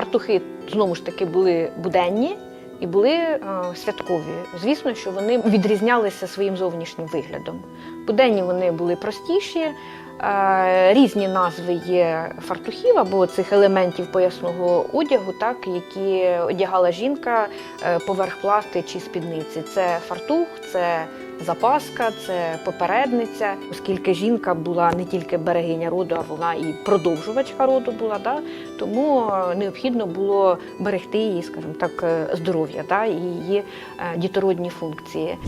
фартухи знову ж таки були буденні і були е, святкові. Звісно, що вони відрізнялися своїм зовнішнім виглядом. Буденні вони були простіші. е, Різні назви є фартухів або цих елементів поясного одягу, так, які одягала жінка е, поверх пласти чи спідниці. Це фартух, це запаска, це попередниця, оскільки жінка була не тільки берегиня роду, а вона і продовжувачка роду була. Да? Тому е, необхідно було берегти її, скажімо так, е, здоров'я да? і її е, дітородні функції.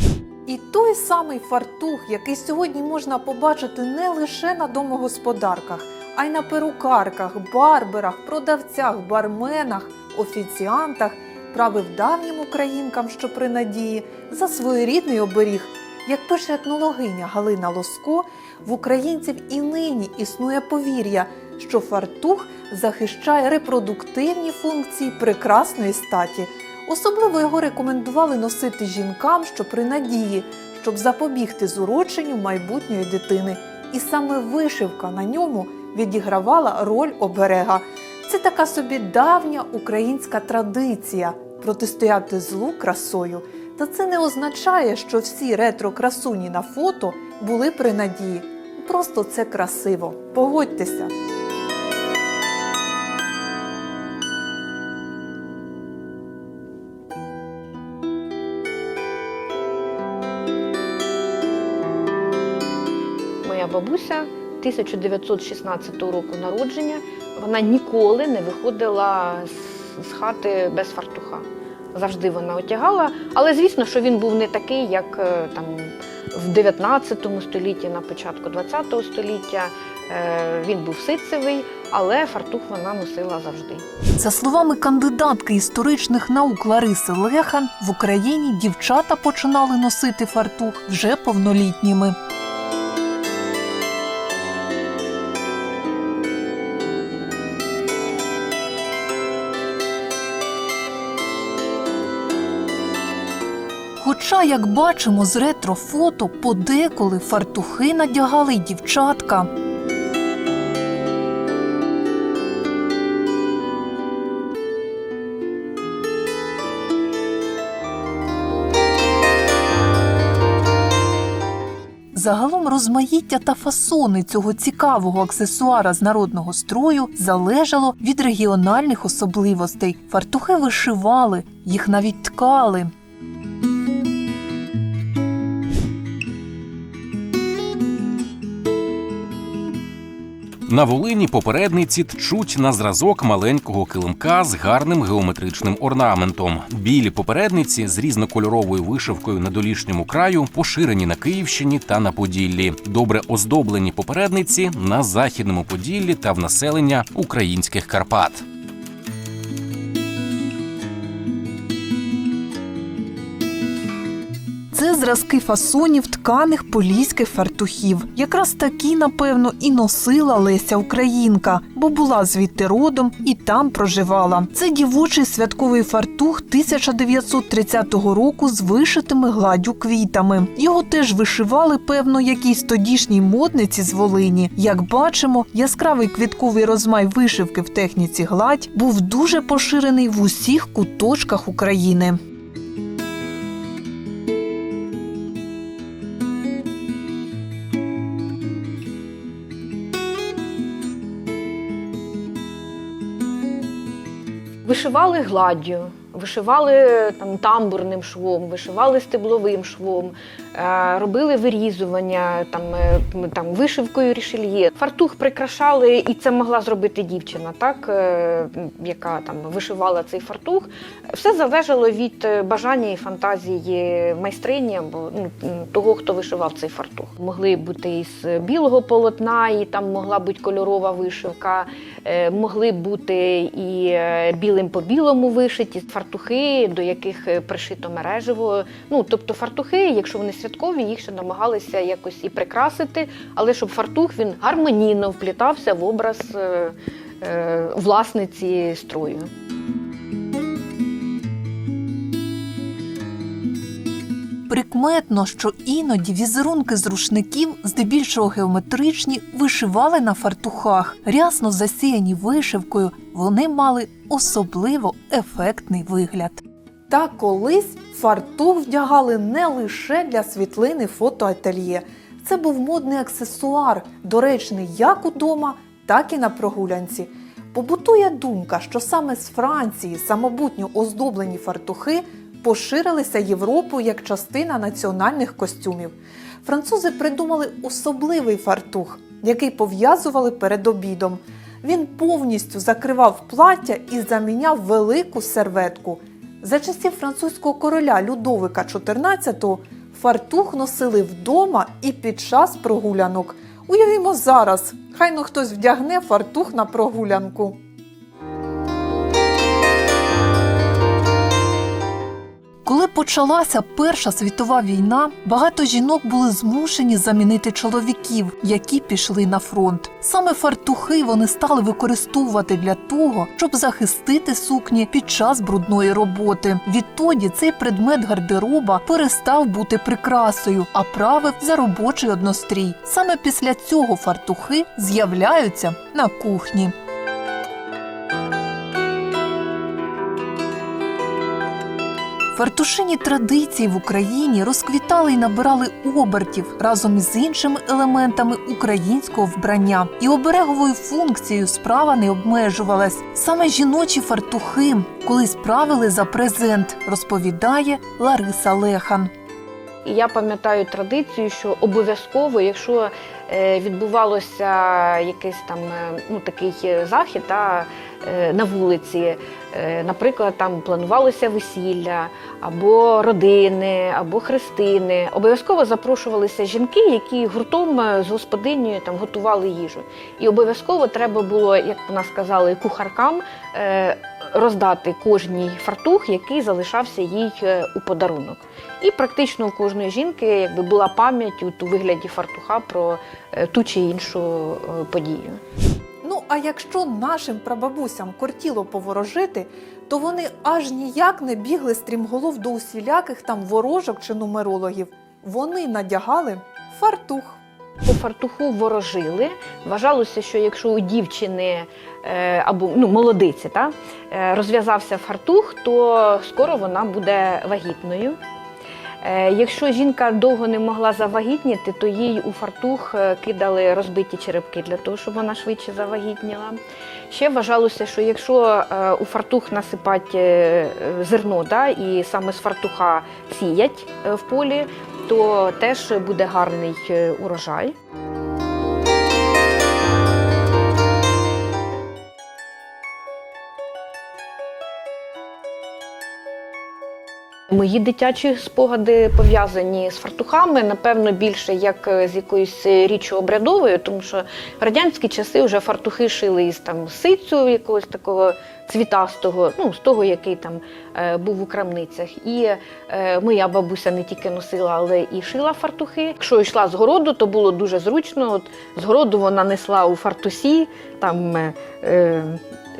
І той самий фартух, який сьогодні можна побачити не лише на домогосподарках, а й на перукарках, барберах, продавцях, барменах, офіціантах, правив давнім українкам, що при надії, за своєрідний оберіг. Як пише етнологиня Галина Лоско, в українців і нині існує повір'я, що фартух захищає репродуктивні функції прекрасної статі. Особливо його рекомендували носити жінкам, що при надії, щоб запобігти зуроченню майбутньої дитини. І саме вишивка на ньому відігравала роль оберега. Це така собі давня українська традиція протистояти злу красою. Та це не означає, що всі ретро-красуні на фото були при надії. Просто це красиво. Погодьтеся. Моя бабуся 1916 року народження. Вона ніколи не виходила з, хати без фартуха. Завжди вона одягала, але звісно, що він був не такий, як е, там в 19 столітті, на початку 20 століття. Е, Він був ситцевий, але фартух вона носила завжди. За словами кандидатки історичних наук Лариси Лехан, в Україні дівчата починали носити фартух вже повнолітніми. Хоча, як бачимо з ретро-фото, подеколи фартухи надягали й дівчатка. Загалом розмаїття та фасони цього цікавого аксесуара з народного строю залежало від регіональних особливостей. Фартухи вишивали, їх навіть ткали. На Волині попередниці тчуть на зразок маленького килимка з гарним геометричним орнаментом. Білі попередниці з різнокольоровою вишивкою на долішньому краю поширені на Київщині та на Поділлі. Добре оздоблені попередниці на західному Поділлі та в населення українських Карпат. Зразки фасонів тканих поліських фартухів. Якраз такі, напевно, і носила Леся Українка, бо була звідти родом і там проживала. Це дівочий святковий фартух 1930 року з вишитими гладдю квітами. Його теж вишивали, певно, якійсь тодішній модниці з Волині. Як бачимо, яскравий квітковий розмай вишивки в техніці гладь був дуже поширений в усіх куточках України. Вишивали гладдю, вишивали там тамбурним швом, вишивали стебловим швом, робили вирізування там, е, там вишивкою рішельє. Фартух прикрашали, і це могла зробити дівчина, так е, яка там вишивала цей фартух. Все залежало від е, бажання і фантазії майстрині або ну, того, хто вишивав цей фартух. Могли бути із білого полотна, і там могла бути кольорова вишивка, е, могли бути і е, білим по білому вишиті фартухи, до яких е, пришито мережево. Ну тобто фартухи, якщо вони святкові, їх ще намагалися якось і прикрасити, але щоб фартух він гармонійно вплітався в образ е, е, власниці строю. Прикметно, що іноді візерунки з рушників, здебільшого геометричні, вишивали на фартухах. Рясно засіяні вишивкою, вони мали особливо ефектний вигляд. Та колись фартух вдягали не лише для світлини фотоательє. Це був модний аксесуар, доречний як удома, так і на прогулянці. Побутує думка, що саме з Франції самобутньо оздоблені фартухи поширилися Європою як частина національних костюмів. Французи придумали особливий фартух, який пов'язували перед обідом. Він повністю закривав плаття і заміняв велику серветку. За часів французького короля Людовика XIV фартух носили вдома і під час прогулянок. Уявімо зараз, хай ну хтось вдягне фартух на прогулянку. Коли почалася Перша світова війна, багато жінок були змушені замінити чоловіків, які пішли на фронт. Саме фартухи вони стали використовувати для того, щоб захистити сукні під час брудної роботи. Відтоді цей предмет гардероба перестав бути прикрасою, а правив за робочий однострій. Саме після цього фартухи з'являються на кухні. Фартушині традиції в Україні розквітали і набирали обертів разом із іншими елементами українського вбрання. І обереговою функцією справа не обмежувалась. Саме жіночі фартухи колись правили за презент, розповідає Лариса Лехан. Я пам'ятаю традицію, що обов'язково, якщо відбувалося якийсь там е, ну, такий е, захід та, е, на вулиці, е, наприклад, там планувалося весілля, або родини, або хрестини, обов'язково запрошувалися жінки, які гуртом е, з господинею там готували їжу. І обов'язково треба було, як вона сказала, кухаркам е, роздати кожній фартух, який залишався їй е, у подарунок. І практично у кожної жінки якби була пам'ять у вигляді фартуха про е, ту чи іншу е, подію. Ну а якщо нашим прабабусям кортіло поворожити, то вони аж ніяк не бігли стрімголов до усіляких там ворожок чи нумерологів. Вони надягали фартух. По фартуху ворожили. Вважалося, що якщо у дівчини е, або ну, молодиці та, е, розв'язався фартух, то скоро вона буде вагітною. Е, Якщо жінка довго не могла завагітніти, то їй у фартух кидали розбиті черепки для того, щоб вона швидше завагітніла. Ще вважалося, що якщо у фартух насипати зерно, да, і саме з фартуха сіять в полі, то теж буде гарний е, урожай. Мої дитячі спогади пов'язані з фартухами, напевно, більше як е, з якоюсь річчю обрядовою, тому що в радянські часи вже фартухи шили із там сицю якогось такого цвітастого, ну з того, який там е, був у крамницях. І е, моя бабуся не тільки носила, але і шила фартухи. Якщо йшла з городу, то було дуже зручно. От з городу вона несла у фартусі там е, е,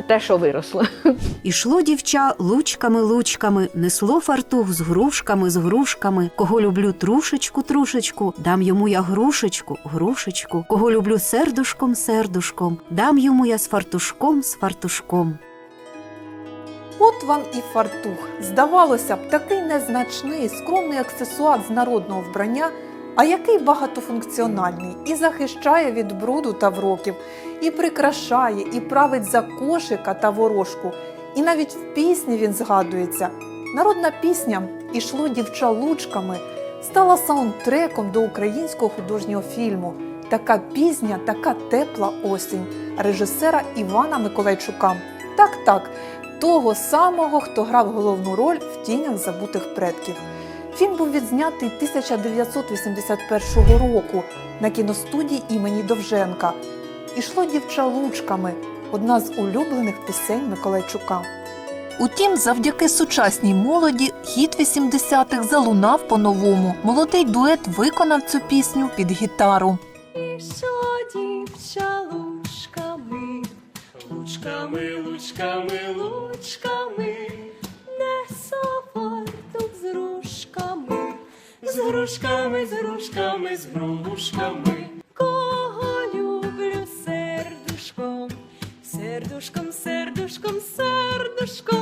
те, що виросло. Ішло дівча лучками-лучками, несло фартух з грушками, з грушками. Кого люблю трушечку, трушечку, дам йому я грушечку, грушечку. Кого люблю сердушком, сердушком, дам йому я з фартушком, з фартушком. От вам і фартух. Здавалося б, такий незначний, скромний аксесуар з народного вбрання, а який багатофункціональний і захищає від бруду та вроків, і прикрашає, і править за кошика та ворожку. І навіть в пісні він згадується. Народна пісня Ішло дівча лучками стала саундтреком до українського художнього фільму. Така пізня, така тепла осінь режисера Івана Миколайчука. Так, так, того самого, хто грав головну роль в тінях забутих предків. Фільм був відзнятий 1981 року на кіностудії імені Довженка. Ішло дівча лучками одна з улюблених пісень Миколайчука. Утім, завдяки сучасній молоді хіт 80-х залунав по-новому. Молодий дует виконав цю пісню під гітару. Пішло дівча лучками, лучками, лучками, лучками, з грушками, з грушками, з грушками. Кого люблю сердушком, сердушком, сердушком, сердушком,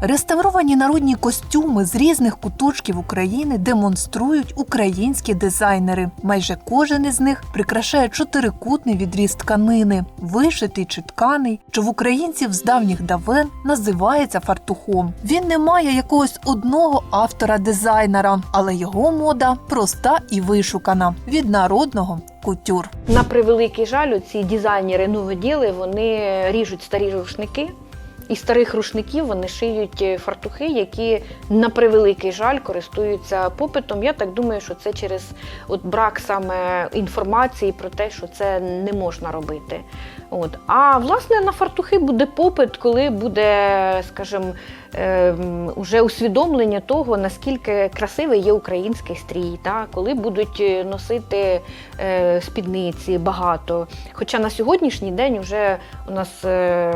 Реставровані народні костюми з різних куточків України демонструють українські дизайнери. Майже кожен із них прикрашає чотирикутний відріз тканини, вишитий чи тканий, що в українців з давніх давен називається фартухом. Він не має якогось одного автора-дизайнера, але його мода проста і вишукана від народного кутюр. На превеликий жаль, ці дизайнери новоділи вони ріжуть старі рушники. І старих рушників вони шиють е, фартухи, які на превеликий жаль користуються попитом. Я так думаю, що це через от брак саме інформації про те, що це не можна робити. От. А власне на фартухи буде попит, коли буде, скажімо, ем, уже усвідомлення того, наскільки красивий є український стрій, та? коли будуть е, носити е, спідниці багато. Хоча на сьогоднішній день вже у нас е,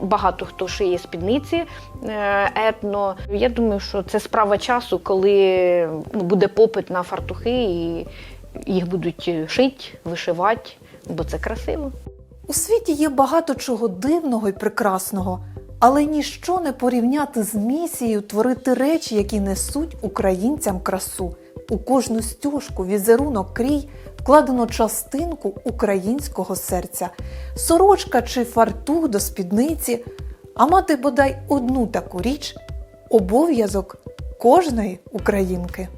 багато хто шиє спідниці етно. Я думаю, що це справа часу, коли буде попит на фартухи і їх будуть шити, вишивати, бо це красиво. У світі є багато чого дивного і прекрасного, але ніщо не порівняти з місією творити речі, які несуть українцям красу. У кожну стюжку, візерунок, крій вкладено частинку українського серця, сорочка чи фартух до спідниці, а мати бодай одну таку річ обов'язок кожної українки.